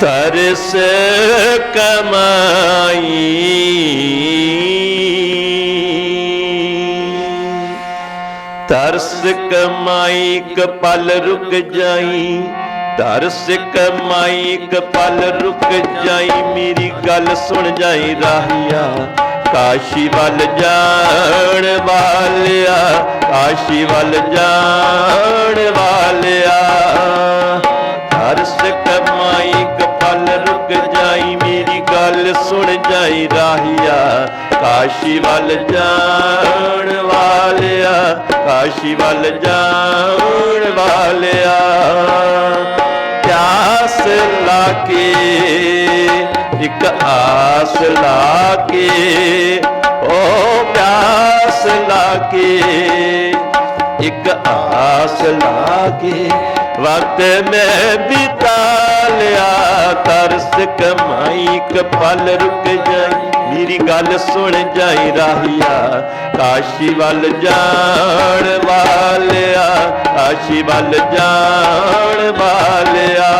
ਤਰਸ ਕਮਾਈ। ਤਰਸ ਕਮਾਈ ਕਪਲ ਰੁਕ ਜਾਈ, ਤਰਸ ਕਮਾਈ ਕਪਲ ਰੁਕ ਜਾਈ। ਮੇਰੀ ਗੱਲ ਸੁਣ ਜਾਈ ਰਾਹੀਆ, ਕਾਸ਼ੀ ਵੱਲ ਜਾਣ ਵਾਲਿਆ, ਕਾਸ਼ੀ ਵੱਲ ਜਾਣ ਵਾਲਿਆ। ਤਰਸ ਕਮਾਈ ਸੁਣ ਜਾਈ ਰਾਹੀਆ ਕਾਸ਼ੀ ਵੱਲ ਜਾਣ ਵਾਲਿਆ, ਕਾਸ਼ੀ ਵੱਲ ਜਾਣ ਵਾਲਿਆ। ਪਿਆਸ ਲਾ ਕੇ ਇੱਕ ਆਸ ਲਾ ਕੇ ਓ ਪਿਆਸ ਲਾ ਕੇ ਇੱਕ ਆਸ ਲਾ ਕੇ ਵਕਤ ਮੈਂ ਬਿਤਾ ਲਿਆ ਤਰਸ ਕਮਾਈ ਇੱਕ ਪਲ ਰੁਕ ਜਾਈ। ਮੇਰੀ ਗੱਲ ਸੁਣ ਜਾਈ ਰਾਹੀਆ, ਕਾਸ਼ੀ ਵੱਲ ਜਾਣ ਵਾਲਿਆ, ਕਾਸ਼ੀ ਵੱਲ ਜਾਣ ਵਾਲਿਆ।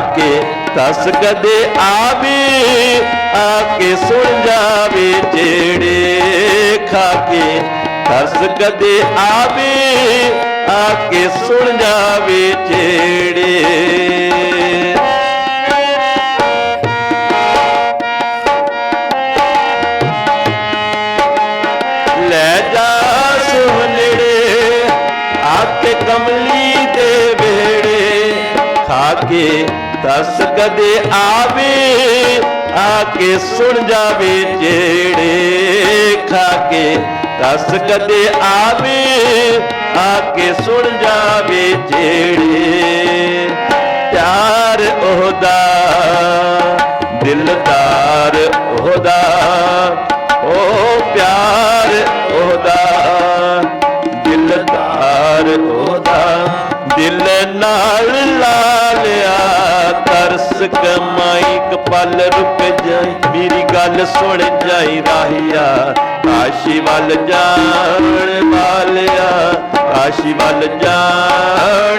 ਖਾ ਕੇ ਤਸ ਕਦੇ ਆਵੇ, ਆਕੇ ਸੁਣ ਜਾਵੇ ਜਿਹੜੇ ਖਾ ਕੇ ਤਸ ਕਦੇ ਆਵੇ, ਆਕੇ ਸੁਣ ਜਾਵੇ ਜਿਹੜੇ ਤਸ ਕਦੇ ਆਵੇ, ਆ ਕੇ ਸੁਣ ਜਾਵੇ ਜਿਹੜੇ ਖਾ ਕੇ। ਤਸ ਕਦੇ ਆਵੇ, ਆ ਕੇ ਸੁਣ ਜਾਵੇ ਜਿਹੜੇ। ਪਿਆਰ ਉਹਦਾ, ਦਿਲਦਾਰ ਉਹਦਾ, ਓ ਪਿਆਰ ਉਹਦਾ, ਦਿਲਦਾਰ ਉਹਦਾ। ਦਿਲ ਨਾਲ ਲਾ ਲਿਆ ਤਰਸ ਕਮਾਈ, ਕਪਲ ਰੁਕ ਜਾਈ। ਮੇਰੀ ਗੱਲ ਸੁਣ ਜਾਈ ਰਾਹੀਆ ਕਾਸ਼ੀ ਵੱਲ ਜਾਣ ਵਾਲਿਆ, ਆਸ਼ੀ ਵੱਲ ਜਾਣ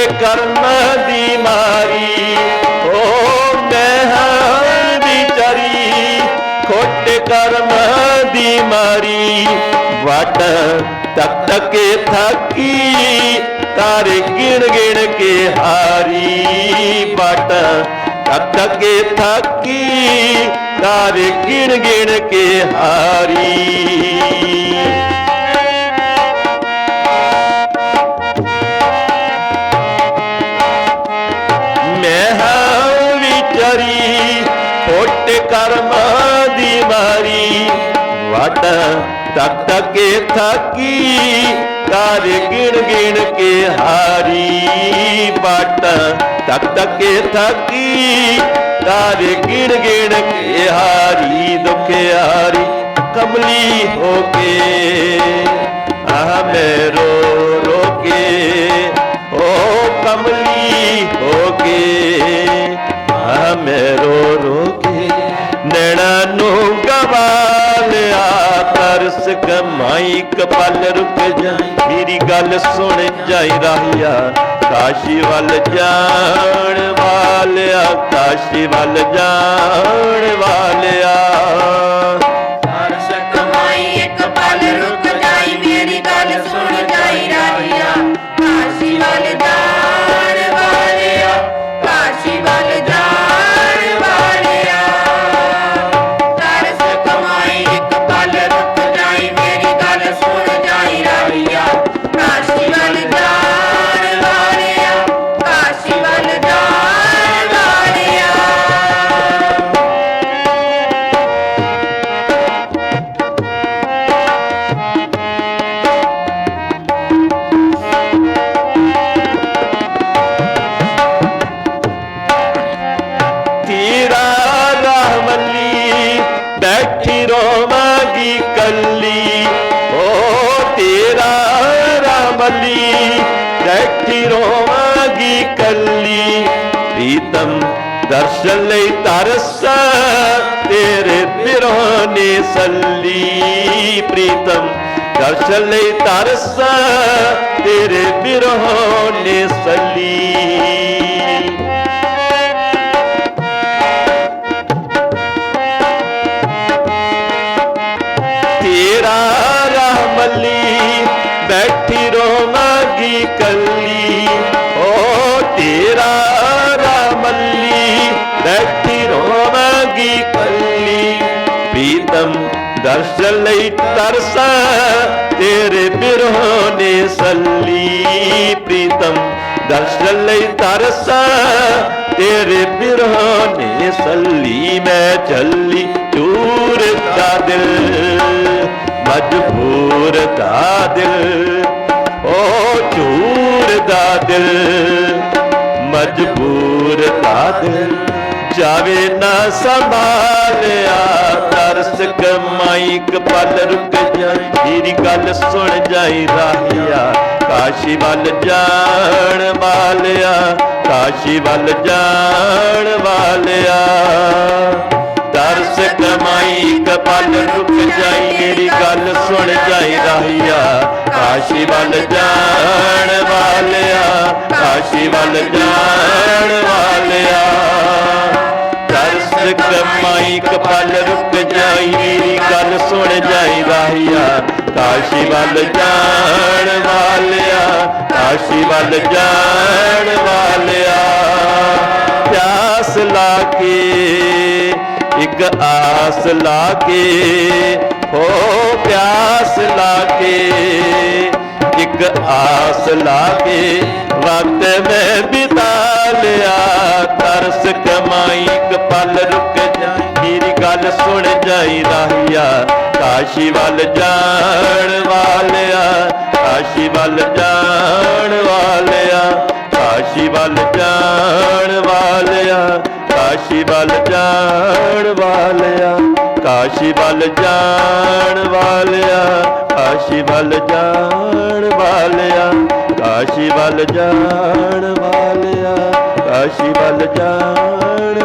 ਫੁੱਟ ਕਰਮ ਦੀ ਮਾਰੀ ਓ ਮੈਂ ਹਾਂ ਵਿਚਾਰੀ ਖੋਟ ਕਰਮ ਦੀ ਮਾਰੀ। ਵਟ ਤੱਕ ਤੱਕੇ ਥਾਕੀ ਤਾਰੇ ਗਿਣ ਗਿਣ ਕੇ ਹਾਰੀ। ਵਟ ਤੱਕ ਤੱਕੇ ਥਾਕੀ ਤਾਰੇ ਗਿਣ ਗਿਣ ਕੇ ਹਾਰੀ। ਵਟ ਤੱਕ ਤੱਕੇ ਥਕੀ ਕਰ ਗਿਣ ਗਿਣ ਕੇ ਹਾਰੀ ਬਾਟ ਤੱਕ ਤੱਕੇ ਥਕੀ ਕਰ ਗਿਣ ਗਿਣ ਕੇ ਹਾਰੀ ਦੁਖਿਆਰੀ ਕਮਲੀ ਹੋ ਕੇ। ਆ ਮੈਂ ਰੋ ਰੋ ਕੇ, ਓ ਕਮਲੀ ਹੋ ਕੇ। ਸੁਣ ਜਾਈ ਰਾਹੀਆ ਕਾਸ਼ੀ ਵੱਲ ਜਾਣ ਵਾਲਿਆ ਕਾਸ਼ੀ ਵੱਲ ਜਾਣ ਵਾਲਿਆ। ਬੈਠੀ ਰੋਵਾਂਗੀ ਕੱਲੀ। ਪ੍ਰੀਤਮ ਦਰਸ਼ਨ ਲਈ ਤਰਸ, ਤੇਰੇ ਬਿਰੋਂ ਨੇ ਸੱਲੀ। ਪ੍ਰੀਤਮ ਦਰਸ਼ਨ ਲਈ ਤਰਸ, ਤੇਰੇ ਬਿਰੋਂ ਨੇ ਸੱਲੀ। ਬੈਠੀ ਕੱਲੀ, ਪ੍ਰੀਤਮ ਦਰਸ਼ਨ ਲਈ ਤਰਸ, ਤੇਰੇ ਬਿਰਹੋਂ ਨੇ ਸੱਲੀ। ਪ੍ਰੀਤਮ ਦਰਸ਼ਨ ਲਈ ਤਰਸ, ਤੇਰੇ ਬਿਰਹੋਂ ਨੇ ਸੱਲੀ। ਮੈਂ ਚੱਲੀ ਚੂਰ ਦਾ ਦਿਲ, ਮਜਬੂਰ ਦਾ ਦਿਲ। ਓ ਚੂਰ ਦਾ ਦਿਲ, ਮਜਬੂਰ ਦਾ ਦਿਲ। ਜਾਵੇ ਨਾ ਸੰਭਾਲਿਆ, ਤਰਸ ਕਮਾਈ ਇੱਕ ਪਲ ਰੁਕ ਜਾਈ ਮੇਰੀ ਗੱਲ ਸੁਣ ਜਾਈ ਰਾਹੀਆ। ਕਾਸ਼ੀ ਵੱਲ ਜਾਣ ਵਾਲਿਆ, ਕਾਸ਼ੀ ਵੱਲ ਜਾਣ ਵਾਲਿਆ। ਤਰਸ ਕਮਾਈ ਇੱਕ ਪਲ ਰੁਕ ਜਾਈ ਮੇਰੀ ਗੱਲ ਸੁਣ ਜਾਈ ਰਾਹੀਆ। ਕਾਸ਼ੀ ਵੱਲ ਜਾਣ ਵਾਲਿਆ, ਕਾਸ਼ੀ ਵੱਲ ਜਾਣ ਵਾਲਿਆ। ਤਰਸ ਕਮਾਈ ਇੱਕ ਪਲ ਰੁਕ ਜਾਈ ਮੇਰੀ ਗੱਲ ਸੁਣ ਜਾਈ ਰਾਹੀਆ। ਕਾਸ਼ੀ ਵੱਲ ਜਾਣ ਵਾਲਿਆ, ਕਾਸ਼ੀ ਵੱਲ ਜਾਣ ਵਾਲਿਆ। ਪਿਆਸ ਲਾ ਕੇ ਇੱਕ ਆਸ ਲਾ ਕੇ ਹੋ ਪਿਆਸ ਲਾ ਕੇ ਇੱਕ ਆਸ ਲਾ ਕੇ ਵਕਤ ਮੈਂ ਬਿਤਾ ਲਿਆ। ਤਰਸ ਕਮਾਈ, ਇੱਕ ਪਲ ਰੁਕ ਜਾਈ ਮੇਰੀ ਗੱਲ ਸੁਣ ਜਾਈ ਰਾਹੀਆ ਕਾਸ਼ੀ ਵੱਲ ਜਾਣ ਵਾਲਿਆ, ਕਾਸ਼ੀ ਵੱਲ ਜਾਣ ਵਾਲਿਆ। ਕਾਸ਼ੀ ਵੱਲ ਜਾਣ ਵਾਲਿਆ, ਕਾਸ਼ੀ ਵੱਲ ਜਾਣ ਕਾਸ਼ੀ ਵੱਲ ਜਾਣ ਵਾਲਿਆ ਕਾਸ਼ੀ ਵੱਲ ਜਾਣ ਵਾਲਿਆ ਕਾਸ਼ੀ ਵੱਲ ਜਾਣ ਵਾਲਿਆ ਕਾਸ਼ੀ ਵੱਲ ਜਾਣ